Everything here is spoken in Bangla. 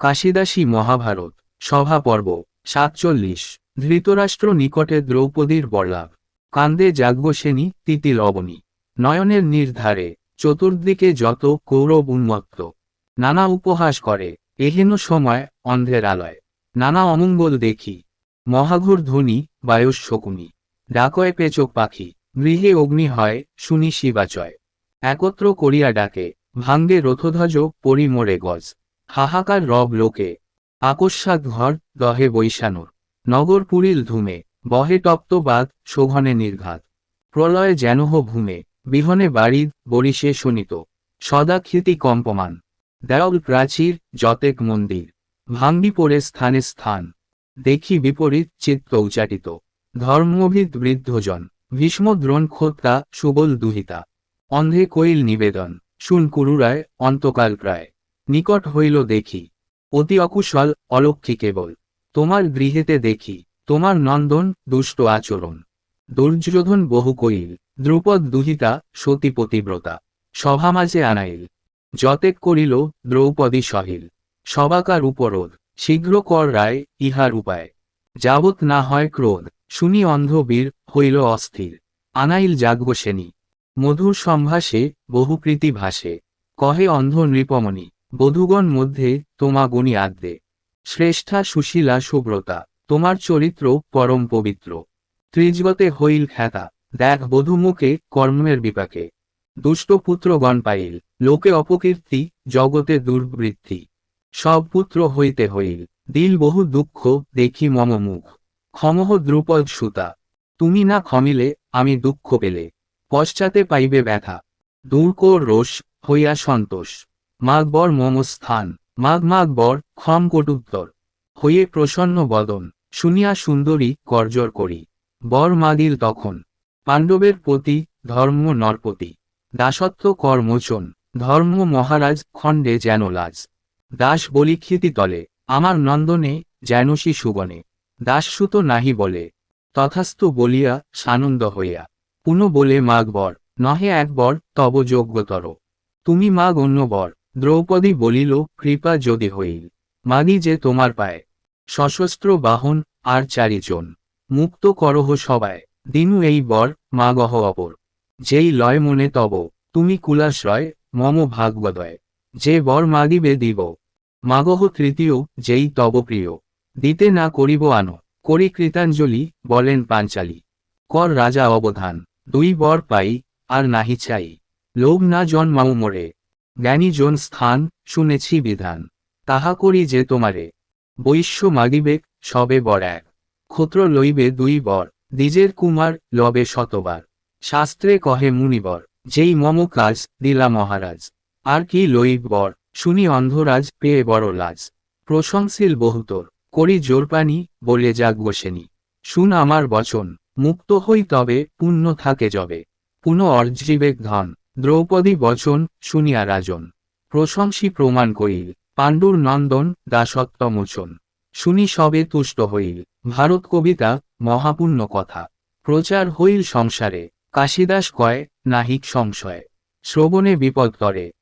কাশিদাসী মহাভারত, সভা পর্ব, সাতচল্লিশ। ধৃতরাষ্ট্র নিকটে দ্রৌপদীর বরলাভ। কান্দে যাজ্ঞসেনী তিতিল অবনী নয়নের নির্ধারে, চতুর্দিকে যত কৌরব উন্মত্ত। নানা উপহাস করে, এহেন সময় অন্ধের আলয়। নানা অমঙ্গল দেখি। মহাঘুর ধ্বনি বায়ুষ শকুনি ডাকয় পেচক পাখি। গৃহে অগ্নি হয়, শুনি শিবাচয় একত্র করিয়া ডাকে, ভাঙ্গে রথধ্বজ পরি মোরে গজ। হাহাকার রব লোকে। আকস্মাৎ ঘর দহে বৈশানুর। নগর পুরিল ধুমে, বহে তপ্ত বাদ শোভনে নির্ঘাত। প্রলয়ে যেনহ ভূমে, বিহনে বাড়ি বরিশে শুনিত সদা খ্যাতি কম্পমান। দেওয়াল প্রাচীর, যতেক মন্দির। ভাঙ্গি পড়ে স্থানে স্থান। দেখি বিপরীত চিত্ত উচাটিত। ধর্মভিদ বৃদ্ধজন। ভীষ্ম দ্রোণ খোত্তা সুবল দুহিতা। অন্ধে কৈল নিবেদন। শুন কুরুরায়, অন্তকাল প্রায়। নিকট হইল দেখি। অতি অকুশল অলক্ষী কেবল। তোমার গৃহেতে দেখি, তোমার নন্দন, দুষ্ট আচরণ। দুর্যোধন বহু কইল, দ্রুপদ দুহিতা সতী পতিব্রতা, সভা মাঝে আনাইল। যতেক করিল, দ্রৌপদী সহিল। সবাকার উপরোধ, শীঘ্র কর রায়, ইহার উপায়। যাবৎ না হয় ক্রোধ, শুনি অন্ধবীর, হইল অস্থির। আনাইল যাজ্ঞসেনী মধুর সম্ভাষে বহুপ্রীতি ভাসে। কহে অন্ধ নৃপমণি বধূগণ মধ্যে তোমা গুণী আদ্যে শ্রেষ্ঠা সুশীলা সুব্রতা, তোমার চরিত্র পরম পবিত্র। ত্রিজগতে হইল খ্যাতা, দেখ বধুমুখে কর্মের বিপাকে। দুষ্ট পুত্রগণ পাইল, লোকে অপকীর্তি, জগতে দুর্বৃত্তি। সব পুত্র হইতে হইল, দিল বহু দুঃখ, দেখি মম মুখ। ক্ষমহ দ্রুপদ সুতা, তুমি না ক্ষমিলে, আমি দুঃখ পেলে। পশ্চাতে পাইবে ব্যথা। দূর কর রোষ, হইয়া সন্তোষ। মাঘ বর মম স্থান মাঘ মাঘ বর ক্ষম কটুত্তর হয়ে প্রসন্ন বদন। শুনিয়া সুন্দরী করজর করি। বর মাগিল তখন। পাণ্ডবের প্রতি ধর্ম নরপতি। দাসত্ব কর মোচন ধর্ম মহারাজ খণ্ডে যেন লাজ। দাস বলি খ্যাতি তলে। আমার নন্দনে যেনসি সুবনে। দাসসুত নাহি বলে। তথাস্তু বলিয়া সানন্দ হইয়া। পুনঃ বলে মাগ বর নহে এক বর তব যোগ্যতর। তুমি মাগ অন্য বর। দ্রৌপদী বলিল, কৃপা যদি হইল মাগি যে তোমার পায়। সশস্ত্র বাহন আর চারিজন, মুক্ত করহ সবাই, দিনু এই বর, মাগহ অপর। যেই লয় মনে তব, তুমি কুলাশ্রয়, মম ভাগবদয়। যে বর মাগিবে দিব, মাগহ তৃতীয়, যেই তব প্রিয়। দিতে না করিব আনো, করি কৃতাঞ্জলি, বলেন পাঞ্চালী। কর রাজা অবধান, দুই বর পাই, আর নাহি চাই লোভ না জন্মাও মোরে জ্ঞানী জন স্থান, শুনেছি বিধান। তাহা করি যে তোমারে। বৈশ্য মাগিবেক, সবে বর এক। ক্ষত্র লইবে দুই বর, দ্বিজের কুমার লবে শতবার। শাস্ত্রে কহে মুনিবর, যেই মম কাজ, দিলা মহারাজ। আর কি লইব বর, শুনি অন্ধরাজ পেয়ে বড় লাজ। প্রশংসিল বহুতর, করি জোরপানি, বলে যাজ্ঞসেনী শুন আমার বচন, মুক্ত হই তবে, পুণ্য থাকে যবে পুনঃ অর্জিবেক ধন। দ্রৌপদী বচন শুনিয়া রাজন। প্রশংসী প্রমাণ করিল, পাণ্ডুর নন্দন দাসত্ব মোচন শুনি সবে তুষ্ট হইল, ভারত কবিতা মহাপুণ্য কথা। প্রচার হইল সংসারে, কাশিদাস কয় নাহিক সংশয়। শ্রবণে বিপদ করে